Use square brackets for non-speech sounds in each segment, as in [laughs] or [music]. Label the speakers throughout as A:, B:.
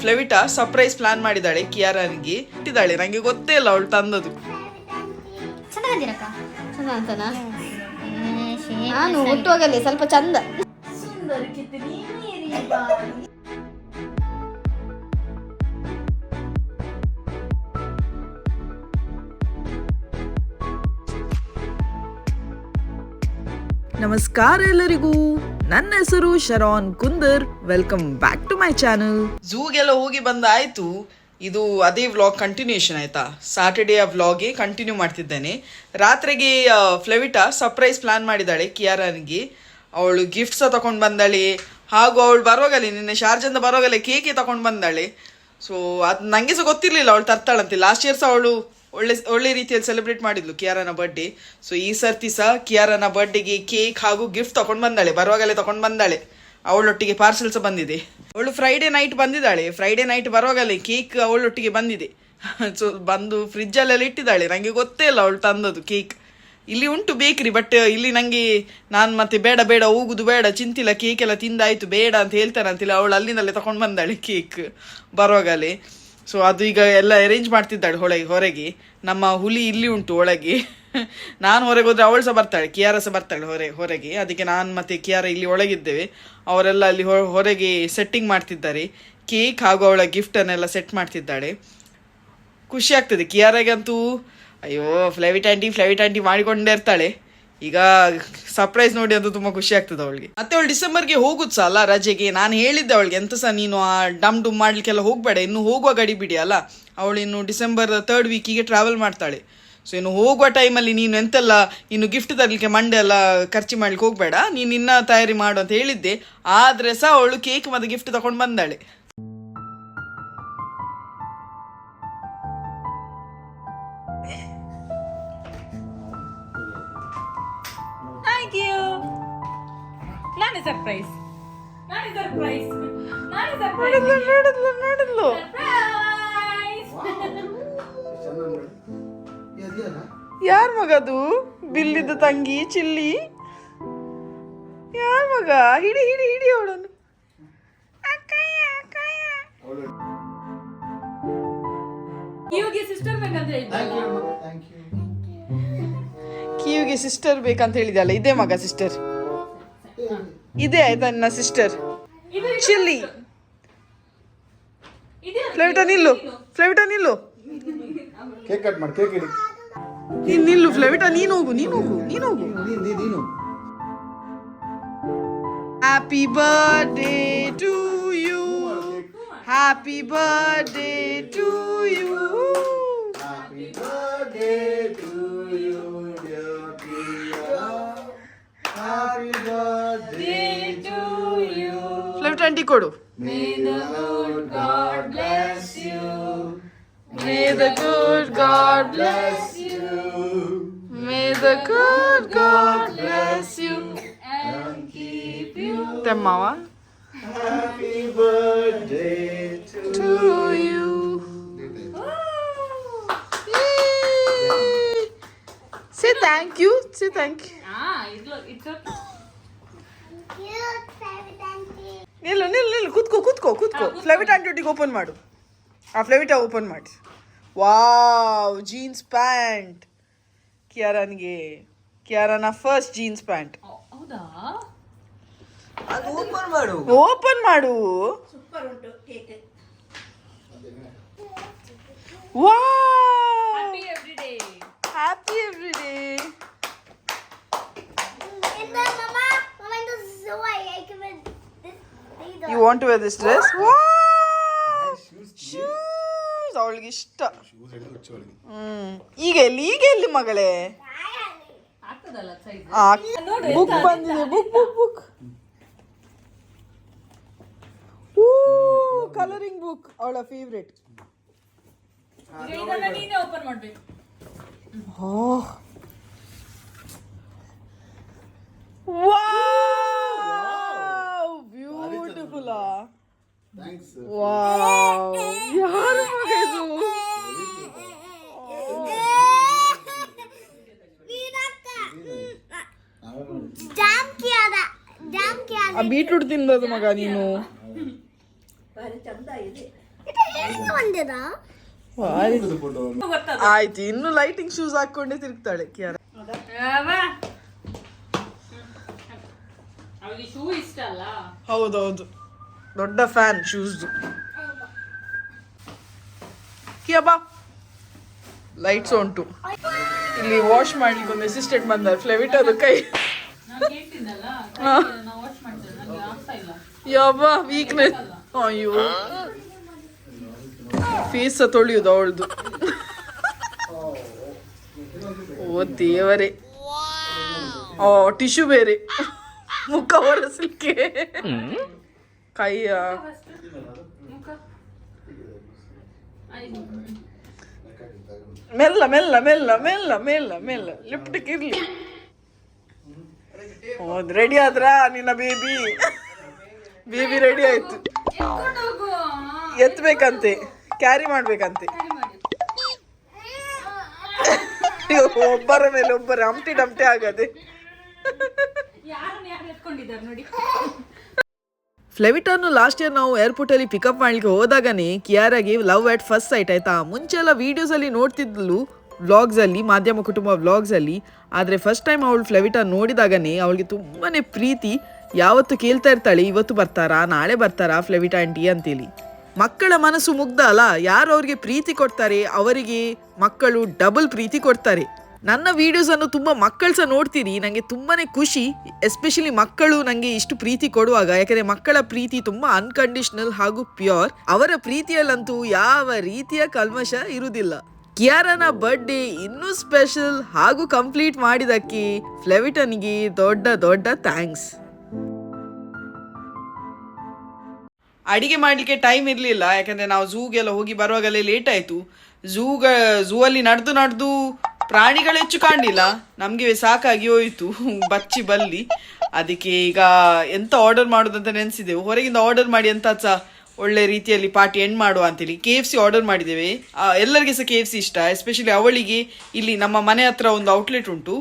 A: ಫ್ಲೆವಿಟಾ surprise plan ಮಾಡಿದ್ದಾಳೆ ಕಿಯಾರನ್ಗೆ ಇಟ್ಟಿದ್ದಾಳೆ. ನಂಗೆ ಗೊತ್ತೇ ಇಲ್ಲ ಅವಳು ತಂದದು
B: ನಾನು
C: ನಾನು ಹುಟ್ಟುವಾಗಲೇ ಸ್ವಲ್ಪ ಚಂದ.
A: ನಮಸ್ಕಾರ ಎಲ್ಲರಿಗೂ. ನನ್ನ ಹೆಸರು Sharon Kundar. Welcome back to my channel ಝೂಗೆಲ್ಲ ಹೋಗಿ ಬಂದಾಯ್ತು. ಇದು ಅದೇ ವ್ಲಾಗ್ ಕಂಟಿನ್ಯೂಷನ್ ಆಯ್ತಾ? ಸ್ಯಾಟರ್ಡೇ ಆ ವ್ಲಾಗೆ ಕಂಟಿನ್ಯೂ ಮಾಡ್ತಿದ್ದೇನೆ. ರಾತ್ರಿಗೆ ಫ್ಲೆವಿಟಾ ಸರ್ಪ್ರೈಸ್ ಪ್ಲಾನ್ ಮಾಡಿದ್ದಾಳೆ ಕಿಯಾರನಿಗೆ. ಅವಳು ಗಿಫ್ಟ್ ಸಹ ತಗೊಂಡು ಬಂದಾಳೆ. ಹಾಗೂ ಅವಳು ಬರೋಗಲಿ, ನಿನ್ನೆ ಶಾರ್ಜಂದ ಬರೋಗಲಿ ಕೇಕೆ ತಗೊಂಡು ಬಂದಾಳೆ. ಸೊ ಅದು ನನಗೆ ಸಹ ಗೊತ್ತಿರಲಿಲ್ಲ, ಅವಳು ತರ್ತಾಳಂತೆ. ಲಾಸ್ಟ್ ಇಯರ್ ಸಹ ಅವಳು ಒಳ್ಳೆ ಒಳ್ಳೆ ರೀತಿಯಲ್ಲಿ ಸೆಲೆಬ್ರೇಟ್ ಮಾಡಿದ್ಲು ಕಿಯಾರನ ಬರ್ಡೇ ಸೊ ಈ ಸರ್ತಿ ಸಹ ಕಿಯಾರನ ಬರ್ಡೇಗೆ ಕೇಕ್ ಹಾಗೂ ಗಿಫ್ಟ್ ತಕೊಂಡು ಬಂದಾಳೆ. ಬರುವಾಗಲೇ ತಕೊಂಡು ಬಂದಾಳೆ. ಅವಳೊಟ್ಟಿಗೆ ಪಾರ್ಸೆಲ್ ಸಹ ಬಂದಿದೆ. ಅವಳು ಫ್ರೈಡೇ ನೈಟ್ ಬಂದಿದ್ದಾಳೆ. ಫ್ರೈಡೇ ನೈಟ್ ಬರುವಾಗಲೇ ಕೇಕ್ ಅವಳೊಟ್ಟಿಗೆ ಬಂದಿದೆ. [laughs] ಸೊ ಬಂದು ಫ್ರಿಜ್ಜಲ್ಲೆಲ್ಲ ಇಟ್ಟಿದ್ದಾಳೆ. ನನಗೆ ಗೊತ್ತೇ ಇಲ್ಲ ಅವಳು ತಂದದ್ದು ಕೇಕ್ ಇಲ್ಲಿ ಉಂಟು ಬೇಕ್ರಿ ಬಟ್ ಇಲ್ಲಿ ನಂಗೆ ನಾನು ಮತ್ತೆ ಬೇಡ ಬೇಡ, ಹೋಗುದು ಬೇಡ. ಚಿಂತಿಲ್ಲ ಕೇಕ್ ಎಲ್ಲ ತಿಂದಾಯ್ತು, ಬೇಡ ಅಂತ ಹೇಳ್ತಾರಂತಿಲ್ಲ. ಅವಳು ಅಲ್ಲಿಂದಲೇ ತಗೊಂಡು ಬಂದಾಳೆ ಕೇಕ್ ಬರುವಾಗಲೇ. ಸೊ ಅದು ಈಗ ಎಲ್ಲ ಅರೇಂಜ್ ಮಾಡ್ತಿದ್ದಾಳೆ ಹೊಳಗೆ ಹೊರಗೆ. ನಮ್ಮ ಹುಲಿ ಇಲ್ಲಿ ಉಂಟು ಒಳಗೆ. [laughs] ನಾನು ಹೊರಗೆ ಹೋದ್ರೆ ಅವಳು ಸಹ ಬರ್ತಾಳೆ, ಕಿಯಾರ ಸಹ ಬರ್ತಾಳೆ ಹೊರೆ ಹೊರಗೆ. ಅದಕ್ಕೆ ನಾನು ಮತ್ತೆ ಕಿಯಾರ ಇಲ್ಲಿ ಒಳಗಿದ್ದೇವೆ. ಅವರೆಲ್ಲ ಅಲ್ಲಿ ಹೊರಗೆ ಸೆಟ್ಟಿಂಗ್ ಮಾಡ್ತಿದ್ದಾರೆ. ಕೇಕ್ ಹಾಗೂ ಅವಳ ಗಿಫ್ಟನ್ನೆಲ್ಲ ಸೆಟ್ ಮಾಡ್ತಿದ್ದಾಳೆ. ಖುಷಿ ಆಗ್ತದೆ. ಕಿಯಾರಗಂತೂ, ಅಯ್ಯೋ ಫ್ಲೈವಿಟ್ ಆಂಟಿ ಫ್ಲೈವಿಟ್ ಆಂಟಿ ಮಾಡಿಕೊಂಡೇ ಇರ್ತಾಳೆ. ಈಗ ಸರ್ಪ್ರೈಸ್ ನೋಡಿ ಅದು ತುಂಬಾ ಖುಷಿ ಆಗ್ತದೆ ಅವಳಿಗೆ. ಮತ್ತೆ ಅವಳು ಡಿಸೆಂಬರ್ಗೆ ಸಹ ಅಲ್ಲ ರಜೆಗೆ? ನಾನು ಹೇಳಿದ್ದೆ ಅವಳಿಗೆ, ಎಂತ ಸಹ ನೀನು ಆ ಡಮ್ ಡುಮ್ ಮಾಡ್ಲಿಕ್ಕೆಲ್ಲ ಹೋಗ್ಬೇಡ, ಇನ್ನು ಹೋಗುವ ಗಡಿ ಬಿಡಿ ಅಲ್ಲ. ಅವಳು ಇನ್ನು ಡಿಸೆಂಬರ್ ತರ್ಡ್ ವೀಕಿಗೆ ಟ್ರಾವೆಲ್ ಮಾಡ್ತಾಳೆ. ಸೊ ಇನ್ನು ಹೋಗುವ ಟೈಮಲ್ಲಿ ನೀನು ಎಂತೆಲ್ಲ, ಇನ್ನು ಗಿಫ್ಟ್ ತರಲಿಕ್ಕೆ ಮಂಡೆ ಎಲ್ಲ ಖರ್ಚು ಮಾಡ್ಲಿಕ್ಕೆ ಹೋಗ್ಬೇಡ, ನೀನು ಇನ್ನ ತಯಾರಿ ಮಾಡು ಅಂತ ಹೇಳಿದ್ದೆ. ಆದ್ರೆ ಸಹ ಅವಳು ಕೇಕ್ ಮತ್ತೆ ಗಿಫ್ಟ್ ತಗೊಂಡು ಬಂದಾಳೆ.
D: ನಾನೇ ಸರ್ಪ್ರೈಸ್. ನಾನೇ ಸರ್ಪ್ರೈಸ್. ನಾನೇ ಸರ್ಪ್ರೈಸ್.
A: ನೋಡಿದ್ಲು ನೋಡಿದ್ಲು ಯಾರ ಮಗ ಅದು? ಬಿಲ್ಲಿದ ತಂಗಿ ಚಿಲ್ಲಿ. ಯಾರ ಮಗ? ಹಿಡಿ ಹಿಡಿ ಹಿಡಿ ಅವಳನ್ನು.
D: ಕಿವಿಗೆ ಸಿಸ್ಟರ್ ಬೇಕಂತ
A: ಕಿವಿಗೆ ಸಿಸ್ಟರ್ ಬೇಕಂತ ಹೇಳಿದಲ್ಲ ಇದೇ ಮಗ ಸಿಸ್ಟರ್ ಇದೇ ಆಯ್ತಾ ನನ್ನ ಸಿಸ್ಟರ್ ಚಿಲ್ಲಿ ಫ್ಲೈವಿಟ ನಿಲ್ಲು ಫ್ಲೈವಿಟ ನಿಲ್ಲು
E: ಕೇಕ್ ಕಟ್ ಮಾಡಿ ಕೇಕ್ ಇಡಿ
A: ನೀನ್ ನಿಲ್ಲು ಫ್ಲೈವಿಟ ನೀನು ಹೋಗು ನೀನು ಹೋಗು ನೀನು ಹೋಗು
E: ನೀನು ನೀನು
A: happy birthday to you happy birthday to you
E: happy birthday വേണ്ടി കൊടു
A: May the good God bless
E: you.
A: May the good God bless you
E: and keep you. Happy birthday to,
A: to you. Say thank you. Say thank you. ನಿಲ್ಲು ನಿಲ್ಲು ನಿಲ್ಲು ಕೂತ್ಕೋ ಕೂತ್ಕೋ ಕೂತ್ಕೋ. ಫ್ಲೈವಿಟ್ ಆಂಟಿಗೆ open ಮಾಡು. ಆ ಫ್ಲೆವಿಟಾ ಓಪನ್ ಮಾಡಿ ವಾವ್ ಜೀನ್ಸ್ ಪ್ಯಾಂಟ್ ಕಿಯಾರನ್ಗೆ ಕಿಯಾರನ ಫಸ್ಟ್ ಜೀನ್ಸ್ ಪ್ಯಾಂಟ್
D: ಹೌದಾ?
A: ಓಪನ್ ಮಾಡು. Wow
D: happy every day
A: happy every day you want wear this dress shoes ಅವಳಿಗೆ ಇಷ್ಟ. ಹ್ಮ್. ಈಗ ಎಲ್ಲಿ? ಈಗ ಎಲ್ಲಿ ಮಗಳೇ?
D: ಆಗ್ತದಲ್ಲ ಸೈಜ್
A: ಬುಕ್ ಬಂದಿದೆ. Book book book oh colouring book ಅವಳ ಫೇವ್ರೆಟ್
D: ಓಹ್. ನೀನೇ
A: Beautiful.
E: Thanks
A: Wow! ಯಾರ ಮಗ ಇದು ಆ ಬೀಟ್ರೂಟ್ ತಿಂದದು ಮಗ ನೀನು. ಆಯ್ತು ಇನ್ನು ಲೈಟಿಂಗ್ ಶೂಸ್ ಹಾಕೊಂಡೇ ತಿರುಗ್ತಾಳೆ ಕಿಯಾರ.
D: ಅವಳಿಗೆ ಶೂ ಇಷ್ಟ ಅಲ್ಲ?
A: ಹೌದೌದು. ದೊಡ್ಡ ಫ್ಯಾನ್ ಶೂಸ್ದು ಕಿ ಬಾ ಲೈಟ್ಸ್ ಉಂಟು. ಇಲ್ಲಿ ವಾಶ್ ಮಾಡ್ಲಿಕ್ಕೆ ಒಂದು ಅಸಿಸ್ಟೆಂಟ್ ಬಂದ ಫ್ಲೆವಿಟ್ ಅದು ಕೈ. ಯಬ್ಬ ವೀಕ್ನೆಸ್ ಅಯ್ಯೋ. ಫೇಸ್ ತೊಳೆಯುದು ಅವಳದು. ಓ ದೇವರೇ. ಓ ಟಿಶ್ಯೂ ಬೇರೆ. ಮುಖ ಒರೆಸಲಿಕ್ಕೆ. ಕೈಯ. ಮೆಲ್ಲ ಮೆಲ್ಲ ಮೆಲ್ಲ ಮೆಲ್ಲ ಮೆಲ್ಲ ಮೆಲ್ಲ. ಲಿಫ್ಟ್ ಇರ್ಲಿ. ಹೌದು ರೆಡಿ ಆದ್ರ ನಿನ್ನ ಬೇಬಿ ಬೇಬಿ ರೆಡಿ ಆಯ್ತು. ಎತ್ತಬೇಕಂತೆ ಕ್ಯಾರಿ ಮಾಡ್ಬೇಕಂತೆ. ಒಬ್ಬರ ಮೇಲೆ ಒಬ್ಬರ ಹಂಪ್ಟಿ ಡಂಪ್ಟಿ ಆಗದೆ. ಫ್ಲೆವಿಟನ್ನು ಲಾಸ್ಟ್ ಇಯರ್ ನಾವು ಏರ್ಪೋರ್ಟ್ ಅಲ್ಲಿ ಪಿಕಪ್ ಮಾಡ್ಲಿಕ್ಕೆ ಹೋದಾಗನೇ ಕಿಯಾರಾಗಿ ಲವ್ ಅಟ್ ಫಸ್ಟ್ ಸೈಟ್ ಆಯ್ತಾ? ಮುಂಚೆ ಎಲ್ಲ ವೀಡಿಯೋಸಲ್ಲಿ ನೋಡ್ತಿದ್ಲು ವ್ಲಾಗ್ಸಲ್ಲಿ ಮಾಧ್ಯಮ ಕುಟುಂಬ ವ್ಲಾಗ್ಸಲ್ಲಿ ಆದ್ರೆ ಫಸ್ಟ್ ಟೈಮ್ ಅವಳು ಫ್ಲೆವಿಟಾ ನೋಡಿದಾಗನೇ ಅವಳಿಗೆ ತುಂಬಾನೇ ಪ್ರೀತಿ. ಯಾವತ್ತು ಕೇಳ್ತಾ ಇರ್ತಾಳೆ, ಇವತ್ತು ಬರ್ತಾರಾ? ನಾಳೆ ಬರ್ತಾರಾ ಫ್ಲೆವಿಟಾ ಆಂಟಿ ಅಂತೇಳಿ. ಮಕ್ಕಳ ಮನಸ್ಸು ಮುಗ್ಧ ಅಲ್ಲ, ಯಾರು ಅವ್ರಿಗೆ ಪ್ರೀತಿ ಕೊಡ್ತಾರೆ, ಅವರಿಗೆ ಮಕ್ಕಳು ಡಬಲ್ ಪ್ರೀತಿ ಕೊಡ್ತಾರೆ. ನನ್ನ ವೀಡಿಯೋಸನ್ನು ತುಂಬ ತುಂಬಾ ಮಕ್ಕಳು ಸಹ ನೋಡ್ತೀರಿ ನನಗೆ ತುಂಬಾನೇ ಖುಷಿ. ಎಸ್ಪೆಷಲಿ ಮಕ್ಕಳು ನನಗೆ ಇಷ್ಟು ಪ್ರೀತಿ ಕೊಡುವಾಗ, ಯಾಕಂದ್ರೆ ಮಕ್ಕಳ ಪ್ರೀತಿ ತುಂಬಾ ಅನ್ಕಂಡೀಷನಲ್ ಹಾಗೂ ಪ್ಯೂರ್ ಅವರ ಪ್ರೀತಿಯಲ್ಲಂತೂ ಯಾವ ರೀತಿಯ ಕಲ್ಮಶ ಇರುವುದಿಲ್ಲ. ಕಿಯಾರನ ಬರ್ಡೇ ಇನ್ನೂ ಸ್ಪೆಷಲ್ ಹಾಗೂ ಕಂಪ್ಲೀಟ್ ಮಾಡಿದಕ್ಕೆ ಫ್ಲೆವಿಟನ್ಗೆ ದೊಡ್ಡ ದೊಡ್ಡ ಥ್ಯಾಂಕ್ಸ್ ಅಡಿಗೆ ಮಾಡಲಿಕ್ಕೆ ಟೈಮ್ ಇರಲಿಲ್ಲ, ಯಾಕಂದ್ರೆ ನಾವು ಝೂಗೆಲ್ಲ ಹೋಗಿ ಬರುವಾಗಲೇ ಲೇಟ್ ಆಯಿತು. ಝೂಗ ಝೂ ಅಲ್ಲಿ ನಡೆದು ನಡೆದು ಪ್ರಾಣಿಗಳು ಹೆಚ್ಚು ಕಾಣಲಿಲ್ಲ. ನಮಗೆ ಸಾಕಾಗಿ ಹೋಯಿತು. ಬಚ್ಚಿ ಬಲ್ಲಿ. ಅದಕ್ಕೆ ಈಗ ಎಂತ ಆರ್ಡರ್ ಮಾಡೋದಂತ ನೆನೆಸಿದೆವು. ಹೊರಗಿಂದ ಆರ್ಡರ್ ಮಾಡಿ ಎಂತ ಸಹ ಒಳ್ಳೆ ರೀತಿಯಲ್ಲಿ ಪಾರ್ಟಿ ಎಂಡ್ ಮಾಡುವ ಅಂತೇಳಿ ಕೆ ಎಫ್ ಸಿ ಆರ್ಡರ್ ಮಾಡಿದ್ದೇವೆ. ಎಲ್ಲರಿಗೆ ಸಹ ಕೆ ಎಫ್ ಸಿ ಇಷ್ಟ. ಎಸ್ಪೆಷಲಿ ಅವಳಿಗೆ ಇಲ್ಲಿ ನಮ್ಮ ಮನೆ ಹತ್ರ ಒಂದು ಔಟ್ಲೆಟ್ ಉಂಟು.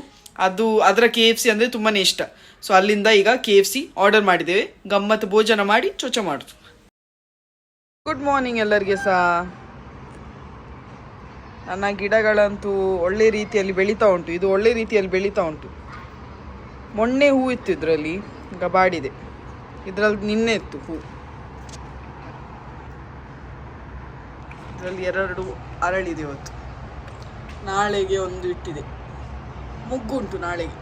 A: ಅದು ಅದರ ಕೆ ಎಫ್ ಸಿ ಅಂದರೆ ತುಂಬಾ ಇಷ್ಟ. ಸೊ ಅಲ್ಲಿಂದ ಈಗ ಕೆ ಎಫ್ ಸಿ ಆರ್ಡರ್ ಮಾಡಿದ್ದೇವೆ. ಗಮ್ಮತ್ತು ಭೋಜನ ಮಾಡಿ ಚೊಚ ಮಾಡುದು. ಗುಡ್ ಮಾರ್ನಿಂಗ್ ಎಲ್ಲರಿಗೆ ಸಹ ನನ್ನ ಗಿಡಗಳಂತೂ ಒಳ್ಳೆ ರೀತಿಯಲ್ಲಿ ಬೆಳೀತಾ ಉಂಟು. ಇದು ಒಳ್ಳೆ ರೀತಿಯಲ್ಲಿ ಬೆಳೀತಾ ಉಂಟು. ಮೊನ್ನೆ ಹೂ ಇತ್ತು ಇದರಲ್ಲಿ. ಗಬಾಡಿದೆ ಬಾಡಿದೆ. ಇದರಲ್ಲಿ ನಿನ್ನೆ ಇತ್ತು ಹೂ. ಇದರಲ್ಲಿ ಎರಡು ಅರಳಿದೆ ಇವತ್ತು. ನಾಳೆಗೆ ಒಂದು ಇಟ್ಟಿದೆ. ಮುಗ್ಗುಂಟು ನಾಳೆಗೆ.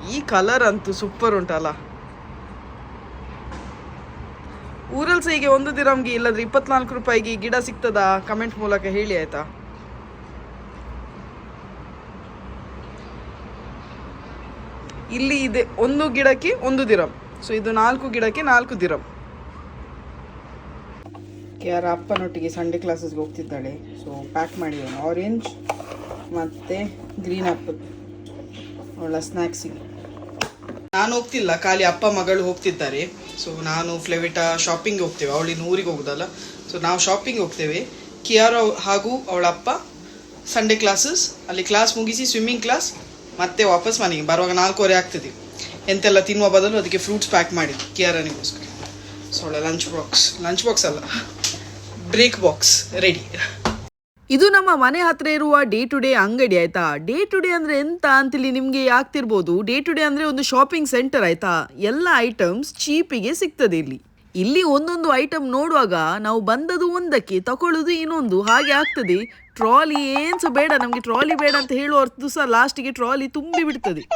A: ಈ ಕಲರ್ ಅಂತೂ ಸೂಪರ್ ಉಂಟಲ್ಲ. ಊರಲ್ಲಿ ಸಹ ಹೀಗೆ ಒಂದು ದಿರಮ್ಗೆ ಇಲ್ಲದ್ರೆ ಇಪ್ಪತ್ನಾಲ್ಕು ರೂಪಾಯಿಗೆ ಗಿಡ ಸಿಗ್ತದಾ? ಕಮೆಂಟ್ ಮೂಲಕ ಹೇಳಿ ಆಯ್ತಾ? ಇಲ್ಲಿ ಇದೆ ಒಂದು ಗಿಡಕ್ಕೆ ಒಂದು ದಿರಂ. ಸೊ ಇದು ನಾಲ್ಕು ಗಿಡಕ್ಕೆ ನಾಲ್ಕು ದಿರಂ. ಯಾರ ಅಪ್ಪನೊಟ್ಟಿಗೆ ಸಂಡೇ ಕ್ಲಾಸಸ್ಗೆ ಹೋಗ್ತಿದ್ದಾಳೆ. ಸೊ ಪ್ಯಾಕ್ ಮಾಡಿದ್ದೇನೆ ಆರೆಂಜ್ ಮತ್ತು ಗ್ರೀನ್ ಆ್ಯಪಲ್ ಅವಳ ಸ್ನ್ಯಾಕ್ಸಿಗೆ ನಾನು ಹೋಗ್ತಿಲ್ಲ, ಖಾಲಿ ಅಪ್ಪ ಮಗಳು ಹೋಗ್ತಿದ್ದಾರೆ. ಸೊ ನಾನು ಫ್ಲೆವಿಟಾ ಶಾಪಿಂಗ್ ಹೋಗ್ತೇವೆ. ಅವಳಿನ ಊರಿಗೆ ಹೋಗುದಲ್ಲ. ಸೊ ನಾವು ಶಾಪಿಂಗ್ ಹೋಗ್ತೇವೆ. ಕಿಯಾರ ಹಾಗೂ ಅವಳ ಅಪ್ಪ ಸಂಡೇ ಕ್ಲಾಸಸ್ ಅಲ್ಲಿ ಕ್ಲಾಸ್ ಮುಗಿಸಿ ಸ್ವಿಮ್ಮಿಂಗ್ ಕ್ಲಾಸ್ ಮತ್ತೆ ವಾಪಸ್ ಮನೆಗೆ. ಬರುವಾಗ ನಾಲ್ಕೂವರೆ ಆಗ್ತದೆ. ಎಂತೆಲ್ಲ ತಿನ್ನುವ ಬದಲು ಅದಕ್ಕೆ ಫ್ರೂಟ್ಸ್ ಪ್ಯಾಕ್ ಮಾಡಿದ್ದು ಕಿಯಾರನಿಗೋಸ್ಕರ ಸೊ ಅವಳ ಲಂಚ್ ಬಾಕ್ಸ್ ಲಂಚ್ ಬಾಕ್ಸ್ ಅಲ್ಲ. ಬ್ರೇಕ್ ಬಾಕ್ಸ್ ರೆಡಿ ಇದು ನಮ್ಮ ಮನೆ ಹತ್ರ ಇರುವ ಡೇ ಟು ಡೇ ಅಂಗಡಿ ಆಯ್ತಾ? ಡೇ ಟು ಡೇ ಅಂದ್ರೆ ಎಂತ ಅಂತೇಳಿ ನಿಮ್ಗೆ ಆಗ್ತಿರ್ಬೋದು? ಡೇ ಟು ಡೇ ಅಂದ್ರೆ ಒಂದು ಶಾಪಿಂಗ್ ಸೆಂಟರ್ ಆಯ್ತಾ? ಎಲ್ಲ ಐಟಮ್ಸ್ ಚೀಪಿಗೆ ಸಿಗ್ತದೆ ಇಲ್ಲಿ. ಇಲ್ಲಿ ಒಂದೊಂದು ಐಟಮ್ ನೋಡುವಾಗ ನಾವು ಬಂದದು ಒಂದಕ್ಕೆ, ತಕೊಳ್ಳೋದು ಇನ್ನೊಂದು. ಹಾಗೆ ಆಗ್ತದೆ. ಟ್ರಾಲಿ ಏನ್ ಸಹ ಬೇಡ, ನಮಗೆ ಟ್ರಾಲಿ ಬೇಡ ಅಂತ ಹೇಳುವರ್ದು ಸಹ ಲಾಸ್ಟಿಗೆ ಟ್ರಾಲಿ ತುಂಬಿ ಬಿಡ್ತದೆ.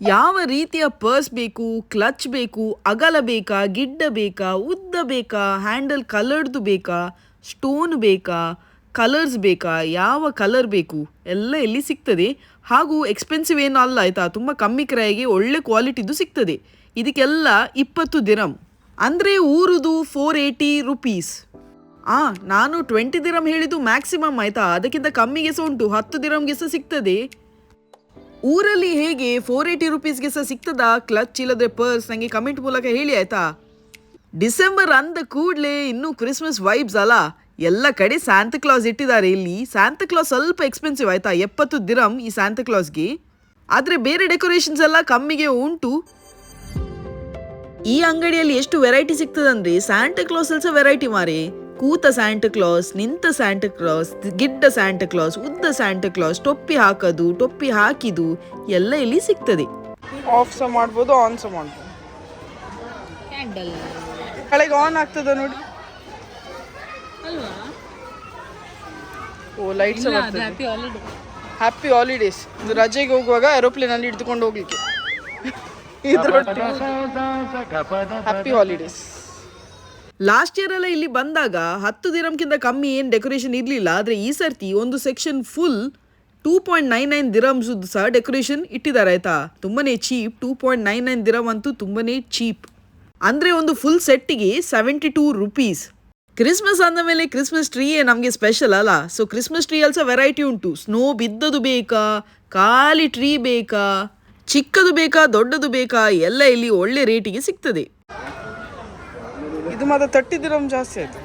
A: ಯಾವ ರೀತಿಯ ಪರ್ಸ್ ಬೇಕು, ಕ್ಲಚ್ ಬೇಕು, ಅಗಲ ಬೇಕಾ, ಗಿಡ್ಡ ಬೇಕಾ, ಉದ್ದ ಬೇಕಾ, ಹ್ಯಾಂಡಲ್ ಕಲರ್ದು ಬೇಕಾ, ಸ್ಟೋನ್ ಬೇಕಾ ಕಲರ್ಸ್ ಬೇಕಾ? ಯಾವ ಕಲರ್ ಬೇಕು? ಎಲ್ಲ ಇಲ್ಲಿ ಸಿಗ್ತದೆ. ಹಾಗೂ ಎಕ್ಸ್ಪೆನ್ಸಿವ್ ಏನು ಅಲ್ಲ, ಆಯಿತಾ? ತುಂಬ ಕಮ್ಮಿ ಕ್ರಯಗೆ ಒಳ್ಳೆ ಕ್ವಾಲಿಟಿದು ಸಿಗ್ತದೆ. ಇದಕ್ಕೆಲ್ಲ ಇಪ್ಪತ್ತು ದಿರಂ. ಅಂದರೆ ಊರುದು ಫೋರ್ ಏಯ್ಟಿ ರುಪೀಸ್ ಆ, ನಾನು ಟ್ವೆಂಟಿ ದಿರಂ ಹೇಳಿದ್ದು ಮ್ಯಾಕ್ಸಿಮಮ್ ಆಯಿತಾ? ಅದಕ್ಕಿಂತ ಕಮ್ಮಿಗೆ ಸಹ ಉಂಟು. ಹತ್ತು ದಿರಮ್ಗೆ ಸಹ ಸಿಗ್ತದೆ. ಊರಲ್ಲಿ ಹೇಗೆ ಫೋರ್ ಏಯ್ಟಿ ರುಪೀಸ್ಗೆ ಸಹ ಸಿಗ್ತದಾ? ಕ್ಲಚ್ ಇಲ್ಲದೆ ಪರ್ಸ್ ನನಗೆ ಕಮೆಂಟ್ ಮೂಲಕ ಹೇಳಿ, ಆಯಿತಾ? ಡಿಸೆಂಬರ್ ಅಂದ ಕೂಡಲೇ ಇನ್ನೂ ಕ್ರಿಸ್ಮಸ್ ವೈಬ್ಸ್ ಅಲ್ಲ ಎಲ್ಲ ಕಡೆ ಸ್ಯಾಂತ ಕ್ಲಾಸ್ ಇಟ್ಟಿದ್ದಾರೆ ಇಲ್ಲಿ. ಸ್ಯಾಂತ ಕ್ಲಾಸ್ ಸ್ವಲ್ಪ ಎಕ್ಸ್ಪೆನ್ಸಿವ್ ಆಯ್ತಾ? ಎಪ್ಪತ್ತು ದಿರಂ ಈ ಸ್ಯಾಂತ ಕ್ಲಾಸ್ಗೆ ಆದರೆ ಬೇರೆ ಡೆಕೋರೇಷನ್ಸ್ ಎಲ್ಲ ಕಮ್ಮಿಗೆ ಉಂಟು. ಈ ಅಂಗಡಿಯಲ್ಲಿ ಎಷ್ಟು ವೆರೈಟಿ ಸಿಗ್ತದಂದ್ರೆ ಸ್ಯಾಂಟ ಕ್ಲಾಸ್ ಸಹ ವೆರೈಟಿ ಮಾರಿ. ಕೂತ ಸ್ಯಾಂಟ ಕ್ಲಾಸ್ ನಿಂತ ಸ್ಯಾಂಟ ಕ್ಲಾಸ್ ಗಿಡ್ಡ ಸ್ಯಾಂಟ ಕ್ಲಾಸ್ ಉದ್ದ ಸ್ಯಾಂಟ ಕ್ಲಾಸ್ ಟೊಪ್ಪಿ ಹಾಕದು ಟೊಪ್ಪಿ ಹಾಕಿದು ಎಲ್ಲ ಇಲ್ಲಿ ಸಿಗ್ತದೆ. ಆಫ್ ಸಹ ಮಾಡ್ಬೋದು ಆನ್ ಸಹ ಮಾಡ್ಬೋದು. ಆನ್ ಆಗ್ತದ ನೋಡಿ
D: ಅಲ್ವಾ
A: ಓ lights
D: happy holiday
A: happy holidays ಇದು ರಜೆಗೆ ಹೋಗುವಾಗ ಏರೋಪ್ಲೇನ್ ಅಲ್ಲಿ ಹಿಡಿದುಕೊಂಡು ಹೋಗ್ಲಿಕ್ಕೆ. ಹ್ಯಾಪಿ ಹಾಲಿಡೇಸ್ ಲಾಸ್ಟ್ ಇಯರ್ ಎಲ್ಲ ಇಲ್ಲಿ ಬಂದಾಗ ಹತ್ತು ದಿರಂಕ್ಕಿಂತ ಕಮ್ಮಿ ಏನು ಡೆಕೋರೇಷನ್ ಇರಲಿಲ್ಲ. ಆದರೆ ಈ ಸರ್ತಿ ಒಂದು section full two point nine nine dirhams ಸಹ ಡೆಕೋರೇಷನ್ ಇಟ್ಟಿದ್ದಾರೆ ಆಯ್ತಾ? ತುಂಬಾನೇ cheap two point nine nine ದಿರಮ್ ಅಂತೂ ತುಂಬಾನೇ ಚೀಪ್ ಅಂದರೆ ಒಂದು ಫುಲ್ ಸೆಟ್ಟಿಗೆ ಸೆವೆಂಟಿ ಟೂ ರುಪೀಸ್ ಕ್ರಿಸ್ಮಸ್ ಅಂದ ಮೇಲೆ ಕ್ರಿಸ್ಮಸ್ ಟ್ರೀಯೇ ನಮಗೆ ಸ್ಪೆಷಲ್ ಅಲ್ಲ. So Christmas tree also variety ಉಂಟು. ಸ್ನೋ ಬಿದ್ದದು ಬೇಕಾ? ಖಾಲಿ ಟ್ರೀ ಬೇಕಾ? ಚಿಕ್ಕದು ಬೇಕಾ? ದೊಡ್ಡದು ಬೇಕಾ? ಎಲ್ಲ ಇಲ್ಲಿ ಒಳ್ಳೆ ರೇಟಿಗೆ ಸಿಗ್ತದೆ. ಇದು ಮಾತ್ರ ತರ್ಟಿ ದಿರಂ ಜಾಸ್ತಿ ಆಯ್ತು.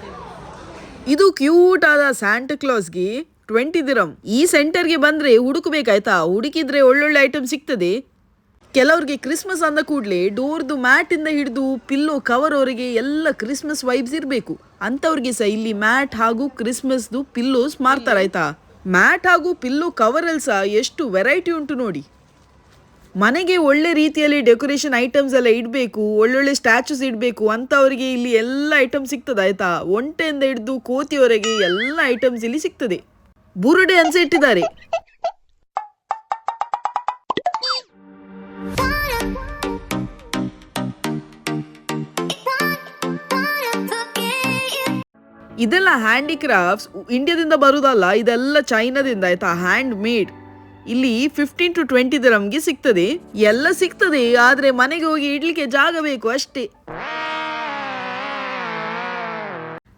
A: ಇದು ಕ್ಯೂಟ್ ಆದ ಸ್ಯಾಂಟಾ ಕ್ಲಾಸ್ಗೆ ಟ್ವೆಂಟಿ ದಿರಂ ಈ ಸೆಂಟರ್ಗೆ ಬಂದ್ರೆ ಹುಡುಕಬೇಕಾಯ್ತಾ? ಹುಡುಕಿದ್ರೆ ಒಳ್ಳೊಳ್ಳೆ ಐಟಮ್ ಸಿಗ್ತದೆ. ಕೆಲವ್ರಿಗೆ ಕ್ರಿಸ್ಮಸ್ ಅಂದ ಕೂಡಲೇ ಡೋರ್ದು ಮ್ಯಾಟ್ ಇಂದ ಹಿಡಿದು ಪಿಲ್ಲೋ ಕವರ್ ಅವರಿಗೆ ಎಲ್ಲ ಕ್ರಿಸ್ಮಸ್ ವೈಬ್ಸ್ ಇರಬೇಕು. ಅಂಥವ್ರಿಗೆ ಸಹ ಇಲ್ಲಿ ಮ್ಯಾಟ್ ಹಾಗೂ ಕ್ರಿಸ್ಮಸ್ದು ಪಿಲ್ಲೋಸ್ ಮಾರ್ತಾರಾಯ್ತಾ ಮ್ಯಾಟ್ ಹಾಗೂ ಪಿಲ್ಲೋ ಕವರಲ್ಲಿ ಸಹ ಎಷ್ಟು ವೆರೈಟಿ ಉಂಟು ನೋಡಿ. ಮನೆಗೆ ಒಳ್ಳೆ ರೀತಿಯಲ್ಲಿ ಡೆಕೋರೇಷನ್ ಐಟಮ್ಸ್ ಎಲ್ಲ ಇಡಬೇಕು, ಒಳ್ಳೊಳ್ಳೆ ಸ್ಟ್ಯಾಚುಸ್ ಇಡಬೇಕು, ಅಂಥವ್ರಿಗೆ ಇಲ್ಲಿ ಎಲ್ಲ ಐಟಮ್ ಸಿಗ್ತದೆ ಆಯ್ತಾ? ಒಂಟೆಯಿಂದ ಹಿಡಿದು ಕೋತಿಯವರೆಗೆ ಎಲ್ಲ ಐಟಮ್ಸ್ ಇಲ್ಲಿ ಸಿಗ್ತದೆ. ಬುರುಡೆ ಅನ್ಸ ಇಟ್ಟಿದ್ದಾರೆ. ಇದೆಲ್ಲ ಹ್ಯಾಂಡಿಕ್ರಾಫ್ಟ್ಸ್ ಇಂಡಿಯಾದಿಂದ ಬರುವುದಲ್ಲ ಇದೆಲ್ಲ ಚೈನಾದಿಂದ ಆಯ್ತಾ? ಹ್ಯಾಂಡ್ ಮೇಡ್ ಇಲ್ಲಿ ಫಿಫ್ಟೀನ್ ಟು ಟ್ವೆಂಟಿ ನಮಗೆ ಸಿಗ್ತದೆ. ಎಲ್ಲ ಸಿಗ್ತದೆ, ಆದ್ರೆ ಮನೆಗೆ ಹೋಗಿ ಇಡ್ಲಿಕ್ಕೆ ಜಾಗ ಬೇಕು ಅಷ್ಟೇ.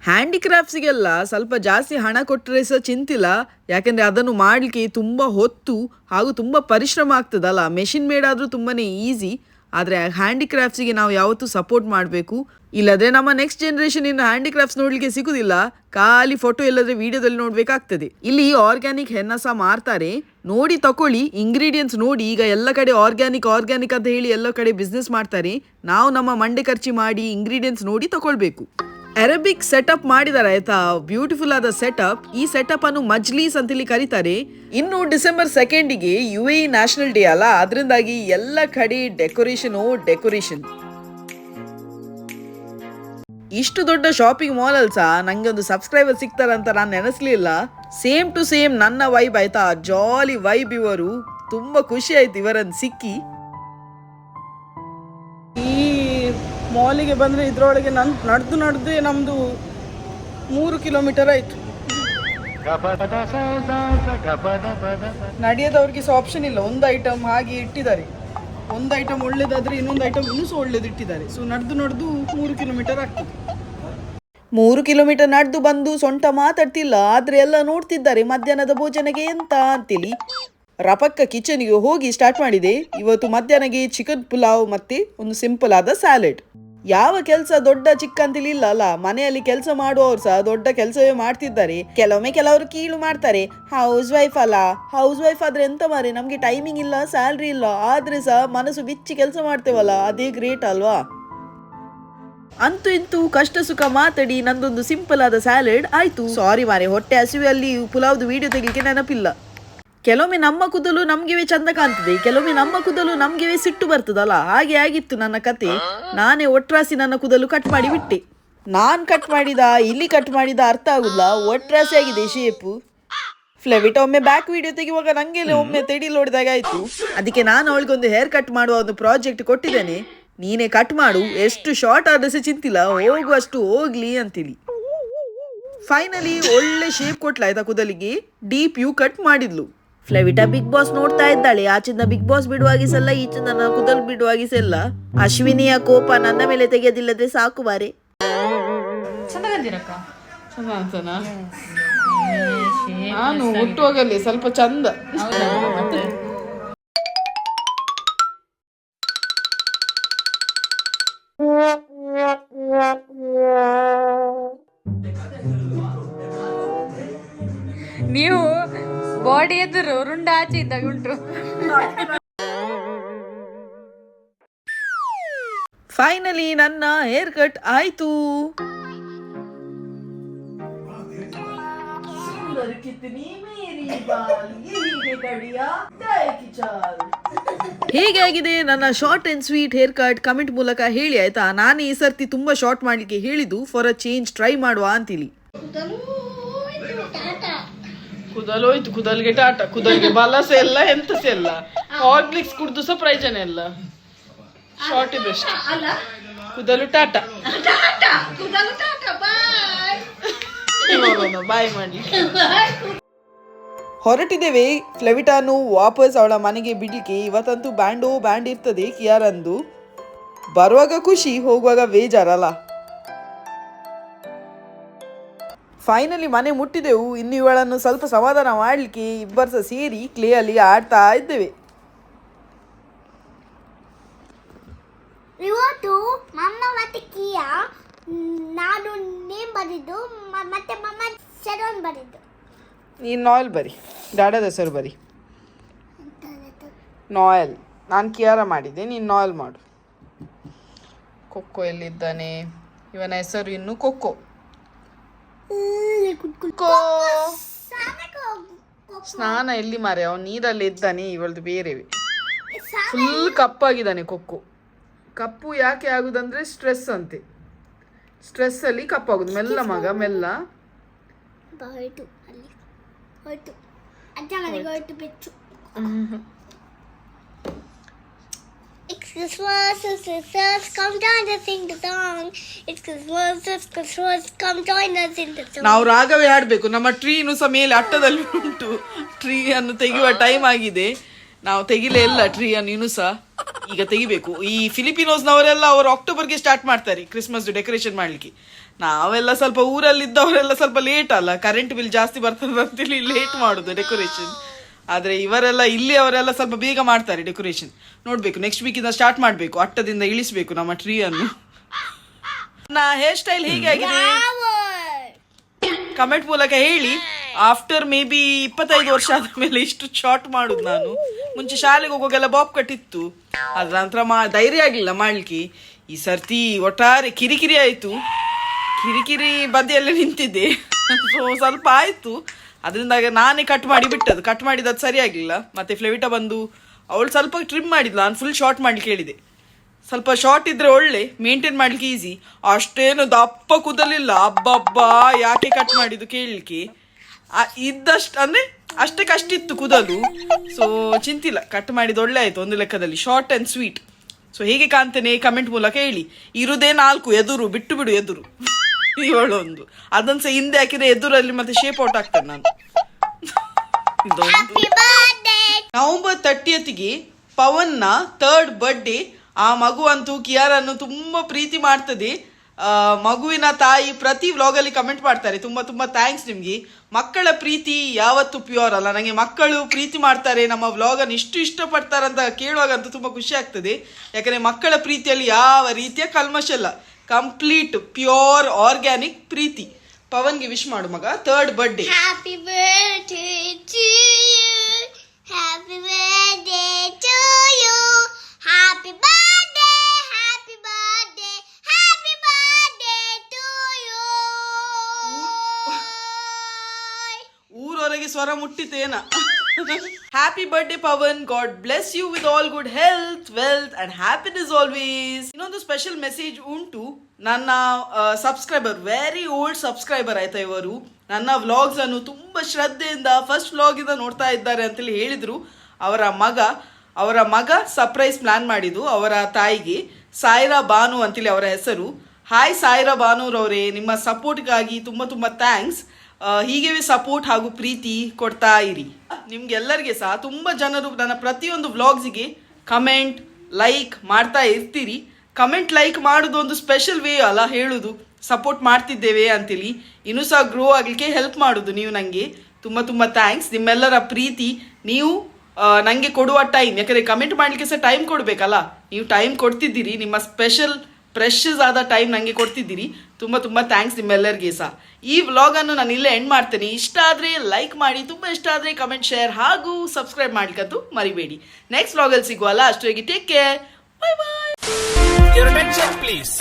A: ಹ್ಯಾಂಡಿಕ್ರಾಫ್ಟ್ಸಿಗೆಲ್ಲ ಸ್ವಲ್ಪ ಜಾಸ್ತಿ ಹಣ ಕೊಟ್ಟರೆ ಸಹ ಚಿಂತಿಲ್ಲ. ಯಾಕಂದ್ರೆ ಅದನ್ನು ಮಾಡಲಿಕ್ಕೆ ತುಂಬ ಹೊತ್ತು ಹಾಗೂ ತುಂಬ ಪರಿಶ್ರಮ ಆಗ್ತದಲ್ಲ. ಮೆಷಿನ್ ಮೇಡ್ ಆದರೂ ತುಂಬಾನೇ ಈಸಿ ಆದರೆ ಹ್ಯಾಂಡಿಕ್ರಾಫ್ಟ್ಸಿಗೆ ನಾವು ಯಾವತ್ತೂ ಸಪೋರ್ಟ್ ಮಾಡಬೇಕು. ಇಲ್ಲದ್ರೆ ನಮ್ಮ ನೆಕ್ಸ್ಟ್ ಜನರೇಷನ್ ಇನ್ನು ಹ್ಯಾಂಡಿಕ್ರಾಫ್ಟ್ಸ್ ನೋಡ್ಲಿಕ್ಕೆ ಸಿಗುದಿಲ್ಲ. ಖಾಲಿ ಫೋಟೋ ಇಲ್ಲದ್ರೆ ವಿಡಿಯೋದಲ್ಲಿ ನೋಡ್ಬೇಕಾಗ್ತದೆ. ಇಲ್ಲಿ ಆರ್ಗ್ಯಾನಿಕ್ ಹೆನ್ನ ಸಹ ಮಾರ್ತಾರೆ. ನೋಡಿ ತಕೊಳ್ಳಿ ಇಂಗ್ರೀಡಿಯೆಂಟ್ಸ್ ನೋಡಿ, ಈಗ ಎಲ್ಲ ಕಡೆ ಆರ್ಗ್ಯಾನಿಕ್ ಆರ್ಗ್ಯಾನಿಕ್ ಅಂತ ಹೇಳಿ ಎಲ್ಲ ಕಡೆ ಬಿಸ್ನೆಸ್ ಮಾಡ್ತಾರೆ. ನಾವು ನಮ್ಮ ಮಂಡೆ ಖರ್ಚು ಮಾಡಿ ಇಂಗ್ರೀಡಿಯೆಂಟ್ಸ್ ನೋಡಿ ತಗೊಳ್ಬೇಕು ಅರಬಿಕ್ ಸೆಟಪ್ ಮಾಡಿದ್ದಾರೆ ಆಯ್ತಾ? ಬ್ಯೂಟಿಫುಲ್ ಆದ ಸೆಟಪ್ ಈ ಸೆಟಪ್ ಅನ್ನು ಮಜ್ಲೀಸ್ ಅಂತ ಇಲ್ಲಿ ಕರೀತಾರೆ. ಇನ್ನು ಡಿಸೆಂಬರ್ ಸೆಕೆಂಡಿಗೆ ಯು ಎ ನ್ಯಾಷನಲ್ ಡೇ ಅಲ್ಲ. ಅದರಿಂದಾಗಿ ಎಲ್ಲ ಕಡೆ ಡೆಕೋರೇಷನ್ ಡೆಕೋರೇಷನ್ ಇಷ್ಟು ದೊಡ್ಡ ಶಾಪಿಂಗ್ ಮಾಲ್ ಅಲ್ಲಿ ಸಹ ನಂಗೆ ಒಂದು ಸಬ್ಸ್ಕ್ರೈಬರ್ ಸಿಗ್ತಾರಂತ ನಾನು ನೆನೆಸ್ಲಿಲ್ಲ. ಸೇಮ್ ಟು ಸೇಮ್ ನನ್ನ ವೈಬ್ ಆಯ್ತಾ ಜಾಲಿ ವೈಬ್ ಇವರು. ತುಂಬಾ ಖುಷಿ ಆಯ್ತು ಇವರನ್ನು ಸಿಕ್ಕಿ. ಈ ಮಾಲಿಗೆ ಬಂದರೆ ಇದರೊಳಗೆ ನನ್ ನಡೆದು ನಡೆದು ನಮ್ಮದು ಮೂರು ಕಿಲೋಮೀಟರ್ ಆಯಿತು. ನಡೆಯೋದವ್ರಿಗೆ ಸಹ ಆಪ್ಷನ್ ಇಲ್ಲ ಒಂದು ಐಟಮ್ ಹಾಗೆ ಇಟ್ಟಿದ್ದಾರೆ. ಒಂದು ಐಟಮ್ ಒಳ್ಳೇದಾದ್ರೆ ಇನ್ನೊಂದು ಐಟಮ್ ಇನ್ನೂ ಸಹ ಒಳ್ಳೇದು ಇಟ್ಟಿದ್ದಾರೆ ಸೊ ನಡೆದು ನಡೆದು ಮೂರು ಕಿಲೋಮೀಟರ್ ಆಗ್ತದೆ. ಮೂರು ಕಿಲೋಮೀಟರ್ ನಡೆದು ಬಂದು ಸೊಂಟ ಮಾತಾಡ್ತಿಲ್ಲ, ಆದ್ರೆ ಎಲ್ಲ ನೋಡ್ತಿದ್ದಾರೆ ಮಧ್ಯಾಹ್ನದ ಭೋಜನಗೆ ಎಂತ ಅಂತೇಳಿ ರಪಕ್ಕ ಕಿಚನ್ಗೆ ಹೋಗಿ ಸ್ಟಾರ್ಟ್ ಮಾಡಿದೆ. ಇವತ್ತು ಮಧ್ಯಾಹ್ನಗೆ ಚಿಕನ್ ಪುಲಾವ್ ಮತ್ತೆ ಒಂದು ಸಿಂಪಲ್ ಆದ ಸ್ಯಾಲೆಡ್ ಯಾವ ಕೆಲಸ ದೊಡ್ಡ ಚಿಕ್ಕ ಅಂತ ಇಲ್ಲ, ಅಲ್ಲ, ಮನೆಯಲ್ಲಿ ಕೆಲಸ ಮಾಡುವವರು ಸಹ ದೊಡ್ಡ ಕೆಲಸವೇ ಮಾಡ್ತಿದ್ದಾರೆ. ಕೆಲವೊಮ್ಮೆ ಕೆಲವರು ಕೀಳು ಮಾಡ್ತಾರೆ. ಹೌಸ್ ವೈಫ್ ಅಲ್ಲ ಹೌಸ್ ವೈಫ್ ಆದ್ರೆ ಎಂತ ಮಾರಿ ನಮ್ಗೆ ಟೈಮಿಂಗ್ ಇಲ್ಲ ಸ್ಯಾಲ್ರಿ ಇಲ್ಲ, ಆದ್ರೆ ಸಹ ಮನಸ್ಸು ಬಿಚ್ಚಿ ಕೆಲಸ ಮಾಡ್ತೇವಲ್ಲ, ಅದೇ ಗ್ರೇಟ್ ಅಲ್ವಾ? ಅಂತೂ ಇಂತೂ ಕಷ್ಟ ಸುಖ ಮಾತಾಡಿ, ನಂದೊಂದು ಸಿಂಪಲ್ ಆದ ಸ್ಯಾಲೆಡ್ ಆಯ್ತು. ಸಾರಿ ಮಾರೆ ಹೊಟ್ಟೆ ಹಸಿವೆಯಲ್ಲಿ ಪುಲಾವ್ದು ವಿಡಿಯೋ ತೆಗಿಲಿಕ್ಕೆ ನೆನಪಿಲ್ಲ. ಕೆಲವೊಮ್ಮೆ ನಮ್ಮ ಕೂದಲು ನಮ್ಗೆವೇ ಚಂದ ಕಾಣ್ತದೆ ಕೆಲವೊಮ್ಮೆ ನಮ್ಮ ಕೂದಲು ನಮಗೆವೇ ಸಿಟ್ಟು ಬರ್ತದಲ್ಲ ಹಾಗೆ ಆಗಿತ್ತು ನನ್ನ ಕತೆ. ನಾನೇ ಒಟ್ರಾಸಿ ನನ್ನ ಕೂದಲು ಕಟ್ ಮಾಡಿ ಬಿಟ್ಟೆ. ನಾನು ಕಟ್ ಮಾಡಿದ ಇಲ್ಲಿ ಕಟ್ ಮಾಡಿದ ಅರ್ಥ ಆಗುದಿಲ್ಲ. ಒಟ್ರಾಸಿ ಆಗಿದೆ ಶೇಪು ಫ್ಲೆವಿಟ್ ಒಮ್ಮೆ ಬ್ಯಾಕ್ ವಿಡಿಯೋ ತೆಗೆಯುವಾಗ ನಂಗೆ ಒಮ್ಮೆ ತೆಡಿ ನೋಡಿದಾಗ ಆಯ್ತು. ಅದಕ್ಕೆ ನಾನು ಅವಳಿಗೊಂದು ಹೇರ್ ಕಟ್ ಮಾಡುವ ಒಂದು ಪ್ರಾಜೆಕ್ಟ್ ಕೊಟ್ಟಿದ್ದೇನೆ. ನೀನೇ ಕಟ್ ಮಾಡು ಎಷ್ಟು ಶಾರ್ಟ್ ಆದ್ರೆ ಚಿಂತಿಲ್ಲ. ಹೋಗುವಷ್ಟು ಹೋಗ್ಲಿ ಅಂತೇಳಿ ಫೈನಲಿ ಒಳ್ಳೆ ಶೇಪ್ ಕೊಟ್ಲ ಆಯ್ತಾ ಕೂದಲಿಗೆ. ಡೀಪ್ ಯು ಕಟ್ ಮಾಡಿದ್ಲು. ಫ್ಲೆವಿಟಾ ಬಿಗ್ ಬಾಸ್ ನೋಡ್ತಾ ಇದ್ದಾಳೆ. ಆಚಿಂದ ಬಿಗ್ ಬಾಸ್ ಬಿಡುವಾಗಿಸಲ್ಲ ಈಚಿಂದ ನನ್ನ ಕುದಲ್ ಬಿಡುವಾಗಿಸಲ್ಲ ಅಶ್ವಿನಿಯ ಕೋಪ ನನ್ನ ಮೇಲೆ ತೆಗೆಯದಿಲ್ಲದೆ ಸಾಕು ಬಾರಿ ನಾನು ಹುಟ್ಟುವಾಗಲ್ಲಿ ಸ್ವಲ್ಪ ಚಂದ.
D: ನೀವು ಬಾಡಿ ಎದುರು ರುಂಡ ಆಚೆ ಇದ್ದಾಗ ಉಂಟು.
A: ಫೈನಲಿ ನನ್ನ ಹೇರ್ ಕಟ್ ಆಯ್ತು. ಹೇಗೆ ಆಗಿದೆ ನನ್ನ short and sweet haircut comment ಮೂಲಕ ಹೇಳಿ ಆಯ್ತಾ? ನಾನು ಈ ಸರ್ತಿ ತುಂಬಾ ಶಾರ್ಟ್ ಮಾಡ್ಲಿಕ್ಕೆ ಹೇಳಿದ್ದು ಫಾರ್ ಅ ಚೇಂಜ್ ಟ್ರೈ ಮಾಡುವ ಅಂತಿಲಿ ಕುದಲೋಯ್ತು ಕುದಲ್ಗೆ ಟಾಟ ಕುದಲ್ಗೆ ಬಲಸ ಎಲ್ಲ ಎಂತಸ ಎಲ್ಲ. ಹಾರ್ಲಿಕ್ಸ್ ಕುಡ್ದು ಸಹ ಪ್ರಯೋಜನ ಇಲ್ಲ. ಶಾರ್ಟ್ ಬೆಸ್ಟ್ ಕುದಲು ಟಾಟ. ಬಾಯ್ ಮಾಡಿ. ಹೊರಟಿದ್ದೇವೆ ಫ್ಲೆವಿಟಾನು ವಾಪಸ್ ಅವಳ ಮನೆಗೆ ಬಿಡ್ಲಿಕ್ಕೆ. ಇವತ್ತಂತೂ ಬ್ಯಾಂಡೋ ಬ್ಯಾಂಡ್ ಇರ್ತದೆ ಕಿಯಾರಂದು. ಬರುವಾಗ ಖುಷಿ ಹೋಗುವಾಗ ಬೇಜಾರಲ್ಲ. ಫೈನಲಿ ಮನೆ ಮುಟ್ಟಿದೆವು. ಇನ್ನು ಇವಳನ್ನು ಸ್ವಲ್ಪ ಸಮಾಧಾನ ಮಾಡಲಿಕ್ಕೆ ಇಬ್ಬರು ಸಹ ಸೇರಿ ಕ್ಲೇ ಅಲ್ಲಿ ಆಡ್ತಾ ಇದ್ದೇವೆ.
B: ಇವತ್ತು ಮಮ್ಮ ಮತ್ತೆ ಕಿಯಾ ನಾನು ನೇಮ್ ಬರೆದಿದ್ದು ಮ- ಮತ್ತೆ ಮಮ್ಮ ಶರಣ್ ಬರೆದಿದ್ದು
A: ನೀನು ನಾಯಲ್ ಬರಿ. ದಾಡದ ಹೆಸರು ಬರಿ. ನಾಯಲ್ ನಾನು ಕಿಯಾರ ಮಾಡಿದ್ದೆ ನೀನು ನಾಯಲ್ ಮಾಡು. ಕೊಕ್ಕೋ ಎಲ್ಲಿದ್ದಾನೆ? ಇವನ ಹೆಸರು ಇನ್ನು ಕೊಕ್ಕೋ ಸ್ನಾನ ಎಲ್ಲಿ ಮಾರೆ ಅವನು ನೀರಲ್ಲಿ ಇದ್ದಾನೆ ಇವಳದು ಬೇರೆವೆ. ಫುಲ್ ಕಪ್ಪಾಗಿದ್ದಾನೆ ಕೊಕ್ಕು. ಕಪ್ಪು ಯಾಕೆ ಆಗುದಂದ್ರೆ ಸ್ಟ್ರೆಸ್ ಅಂತೆ. ಸ್ಟ್ರೆಸ್ ಅಲ್ಲಿ ಕಪ್ಪಾಗುದು. ಮೆಲ್ಲ ಮಗ ಮೆಲ್ಲ.
B: ಹೋಯ್ತು ಅಲ್ಲಿ. ಹೋಯ್ತು. ಅಜ್ಜ ಮನೆಗೆ ಹೋಯ್ತು. ಬೆಚ್ಚು. Christmas, it's Christmas, come join us in the song. It's Christmas, it's Christmas, come join us in the song.
A: ನಾವು ರಾಗವೇ ಹಾಡಬೇಕು. ನಮ್ಮ ಟ್ರೀನು ಸಹ ಮೇಲೆ ಅಟ್ಟದಲ್ಲಿ ಉಂಟು. ಟ್ರೀ ಅನ್ನು ತೆಗೆಯುವ ಟೈಮ್ ಆಗಿದೆ. ನಾವು ತೆಗಿಲೇ ಇಲ್ಲ ಟ್ರೀ ಇನ್ನೂ ಸಹ ಈಗ ತೆಗಿಬೇಕು. ಈ ಫಿಲಿಪಿನೋಸ್ನವರೆಲ್ಲ ಅವರು ಅಕ್ಟೋಬರ್ಗೆ ಸ್ಟಾರ್ಟ್ ಮಾಡ್ತಾರೆ ಕ್ರಿಸ್ಮಸ್ ಡೆಕೋರೇಷನ್ ಮಾಡ್ಲಿಕ್ಕೆ. ನಾವೆಲ್ಲ ಸ್ವಲ್ಪ ಊರಲ್ಲಿದ್ದವರೆಲ್ಲ ಸ್ವಲ್ಪ ಲೇಟ್ ಅಲ್ಲ. ಕರೆಂಟ್ ಬಿಲ್ ಜಾಸ್ತಿ ಬರ್ತದೆ ಅಂತೇಳಿ ಲೇಟ್ ಮಾಡುದು ಡೆಕೋರೇಷನ್ ಆದ್ರೆ ಇವರೆಲ್ಲ ಇಲ್ಲಿ ಅವರೆಲ್ಲ ಸ್ವಲ್ಪ ಬೇಗ ಮಾಡ್ತಾರೆ ಡೆಕೋರೇಷನ್ ನೋಡ್ಬೇಕು ನೆಕ್ಸ್ಟ್ ವೀಕಿಂದ ಸ್ಟಾರ್ಟ್ ಮಾಡಬೇಕು ಅಟ್ಟದಿಂದ ಇಳಿಸಬೇಕು ನಮ್ಮ ಟ್ರೀ ಅನ್ನು. ನಾ ಹೇರ್ ಸ್ಟೈಲ್ ಹೇಗೆ ಆಗಿದೆ. ಕಮೆಂಟ್ ಮೂಲಕ ಹೇಳಿ ಆಫ್ಟರ್ ಮೇ ಬಿ ಇಪ್ಪತ್ತೈದು ವರ್ಷ ಆದ ಮೇಲೆ ಇಷ್ಟು ಶಾರ್ಟ್ ಮಾಡುದು ನಾನು. ಮುಂಚೆ ಶಾಲೆಗೆ ಹೋಗುವಾಗೆಲ್ಲ ಬಾಬ್ ಕಟ್ಟಿತ್ತು ಅದ್ರ ನಂತರ ಮಾ ಧೈರ್ಯ ಆಗಲಿಲ್ಲ ಮಾಡ್ಲಿಕ್ಕೆ. ಈ ಸರ್ತಿ ಒಟ್ಟಾರೆ ಕಿರಿಕಿರಿ ಆಯಿತು. ಕಿರಿಕಿರಿ ಬದಿಯಲ್ಲೇ ನಿಂತಿದ್ದೆ. ಸೊ ಸ್ವಲ್ಪ ಆಯ್ತು. ಅದರಿಂದ ನಾನೇ ಕಟ್ ಮಾಡಿ ಬಿಟ್ಟದ್ದು. ಕಟ್ ಮಾಡಿದ್ದು ಸರಿ ಆಗ್ಲಿಲ್ಲ ಮತ್ತೆ ಫ್ಲೆವಿಟಾ ಬಂದು ಅವಳು ಸ್ವಲ್ಪ ಟ್ರಿಮ್ ಮಾಡಿದ್ಲು. ನಾನು ಫುಲ್ ಶಾರ್ಟ್ ಮಾಡ್ಲಿಕ್ಕೆ ಹೇಳಿದೆ. ಸ್ವಲ್ಪ ಶಾರ್ಟ್ ಇದ್ರೆ ಒಳ್ಳೆ ಮೇಂಟೈನ್ ಮಾಡ್ಲಿಕ್ಕೆ ಈಸಿ ಅಷ್ಟೇನು ದಪ್ಪ ಕೂದಲಿಲ್ಲ. ಅಬ್ಬಬ್ಬ, ಯಾಕೆ ಕಟ್ ಮಾಡಿದ್ದು ಕೇಳಲಿಕ್ಕೆ? ಇದ್ದಷ್ಟು, ಅಂದ್ರೆ ಅಷ್ಟೇ ಕಷ್ಟ ಇತ್ತು ಕೂದಲು. ಸೊ ಚಿಂತಿಲ್ಲ. ಕಟ್ ಮಾಡಿದ ಒಳ್ಳೆ ಆಯ್ತು ಒಂದು ಲೆಕ್ಕದಲ್ಲಿ. ಶಾರ್ಟ್ ಅಂಡ್ ಸ್ವೀಟ್ ಸೊ ಹೇಗೆ ಕಾಣ್ತೇನೆ? ಕಮೆಂಟ್ ಮೂಲಕ ಹೇಳಿ. ಇರುದೇ ನಾಲ್ಕು. ಎದುರು. ಬಿಟ್ಟು ಬಿಡು, ಎದುರು. [laughs] ಇವಳೊಂದು. ಅದನ್ನ ಸಹ ಹಿಂದೆ ಹಾಕಿದ್ರೆ ಎದುರಲ್ಲಿ ಮತ್ತೆ ಶೇಪ್ ಔಟ್ ಆಗ್ತೇನೆ ನಾನು. ಇದೊಂದು. ನವೆಂಬರ್ ತರ್ಟಿಯತ್ಗೆ ನ ಥರ್ಡ್ ಬರ್ಡೇ ಆ ಮಗು ಅಂತೂ ಕಿಯಾರನ್ನು ತುಂಬಾ ಪ್ರೀತಿ ಮಾಡ್ತದೆ. ಮಗುವಿನ ತಾಯಿ ಪ್ರತಿ ವ್ಲಾಗಲ್ಲಿ ಕಮೆಂಟ್ ಮಾಡ್ತಾರೆ. ತುಂಬಾ ತುಂಬಾ ಥ್ಯಾಂಕ್ಸ್ ನಿಮ್ಗೆ. ಮಕ್ಕಳ ಪ್ರೀತಿ ಯಾವತ್ತು ಪ್ಯೂರ್ ಅಲ್ಲ. ನನಗೆ ಮಕ್ಕಳು ಪ್ರೀತಿ ಮಾಡ್ತಾರೆ. ನಮ್ಮ ವ್ಲಾಗನ್ನು ಇಷ್ಟು ಇಷ್ಟಪಡ್ತಾರಂತ ಅಂತ ಕೇಳುವಾಗ ಅಂತೂ ತುಂಬಾ ಖುಷಿ ಆಗ್ತದೆ. ಯಾಕಂದ್ರೆ ಮಕ್ಕಳ ಪ್ರೀತಿಯಲ್ಲಿ ಯಾವ ರೀತಿಯ ಕಲ್ಮಶ ಇಲ್ಲ ಕಂಪ್ಲೀಟ್ ಪ್ಯೂರ್ ಆರ್ಗ್ಯಾನಿಕ್ ಪ್ರೀತಿ. ಪವನ್ಗೆ ವಿಶ್ ಮಾಡು ಮಗ third birthday
B: happy birthday to you happy birthday to you happy birthday happy birthday happy birthday to you
A: ಊರೊರೆಗೆ ಸ್ವರ ಮುಟ್ಟಿತೇನಾ happy birthday Pavan God bless you with all good health wealth and happiness always ಇನ್ನೊಂದು special message ಉಂಟು ನನ್ನ subscriber very old subscriber ಆಯ್ತಾ ಇವರು. ನನ್ನ vlogs ಅನ್ನು ತುಂಬಾ ಶ್ರದ್ಧೆಯಿಂದ ಫಸ್ಟ್ ವ್ಲಾಗ್ ಇಂದ ನೋಡ್ತಾ ಇದ್ದಾರೆ ಅಂತೇಳಿ ಹೇಳಿದ್ರು. ಅವರ ಮಗ ಅವರ ಮಗ ಸರ್ಪ್ರೈಸ್ ಪ್ಲಾನ್ ಮಾಡಿದ್ದು, ಅವರ ತಾಯಿಗೆ ಸಾಯಿರಾ ಬಾನು ಅಂತೇಳಿ ಅವರ ಹೆಸರು. ಹಾಯ್ ಸಾಯಿರಾ ಬಾನೂರವರೇ. ನಿಮ್ಮ ಸಪೋರ್ಟ್ಗಾಗಿ ತುಂಬ ತುಂಬ ಥ್ಯಾಂಕ್ಸ್ ಹೀಗೆ ಸಪೋರ್ಟ್ ಹಾಗೂ ಪ್ರೀತಿ ಕೊಡ್ತಾ ಇರಿ. ನಿಮ್ಗೆಲ್ಲರಿಗೆ ಸಹ ತುಂಬ ಜನರು ನನ್ನ ಪ್ರತಿಯೊಂದು ವ್ಲಾಗ್ಸಿಗೆ ಕಮೆಂಟ್ ಲೈಕ್ ಮಾಡ್ತಾ ಇರ್ತೀರಿ. ಕಮೆಂಟ್ ಲೈಕ್ ಮಾಡೋದು ಒಂದು ಸ್ಪೆಷಲ್ ವೇ ಅಲ್ಲ, ಹೇಳುದು ಸಪೋರ್ಟ್ ಮಾಡ್ತಿದ್ದೇವೆ ಅಂತೇಳಿ ಇನ್ನೂ ಸಹ ಗ್ರೋ ಆಗಲಿಕ್ಕೆ ಹೆಲ್ಪ್ ಮಾಡೋದು ನೀವು ನನಗೆ ತುಂಬ ತುಂಬ ಥ್ಯಾಂಕ್ಸ್ ನಿಮ್ಮೆಲ್ಲರ ಪ್ರೀತಿ ನೀವು ನನಗೆ ಕೊಡುವ ಟೈಮ್ ಯಾಕಂದರೆ ಕಮೆಂಟ್ ಮಾಡಲಿಕ್ಕೆ ಸಹ ಟೈಮ್ ಕೊಡಬೇಕಲ್ಲ. ನೀವು ಟೈಮ್ ಕೊಡ್ತಿದ್ದೀರಿ. ನಿಮ್ಮ ಸ್ಪೆಷಲ್ ಪ್ರೆಷಸ್ ಆದ ಟೈಮ್ ನನಗೆ ಕೊಡ್ತಿದ್ದೀರಿ. ತುಂಬ ತುಂಬ ಥ್ಯಾಂಕ್ಸ್ ನಿಮ್ಮೆಲ್ಲರಿಗೆ ಸಹ ಈ ವ್ಲಾಗನ್ನು ನಾನು ಇಲ್ಲೇ ಎಂಡ್ ಮಾಡ್ತೀನಿ. ಇಷ್ಟ ಆದರೆ ಲೈಕ್ ಮಾಡಿ, ತುಂಬ ಇಷ್ಟ ಆದರೆ ಕಮೆಂಟ್ ಶೇರ್ ಹಾಗೂ ಸಬ್ಸ್ಕ್ರೈಬ್ ಮಾಡ್ಲಿಕ್ಕಂತೂ ಮರಿಬೇಡಿ. ನೆಕ್ಸ್ಟ್ ವ್ಲಾಗಲ್ಲಿ ಸಿಗುವಲ್ಲ ಅಷ್ಟೊಗೆ take care bye bye
F: please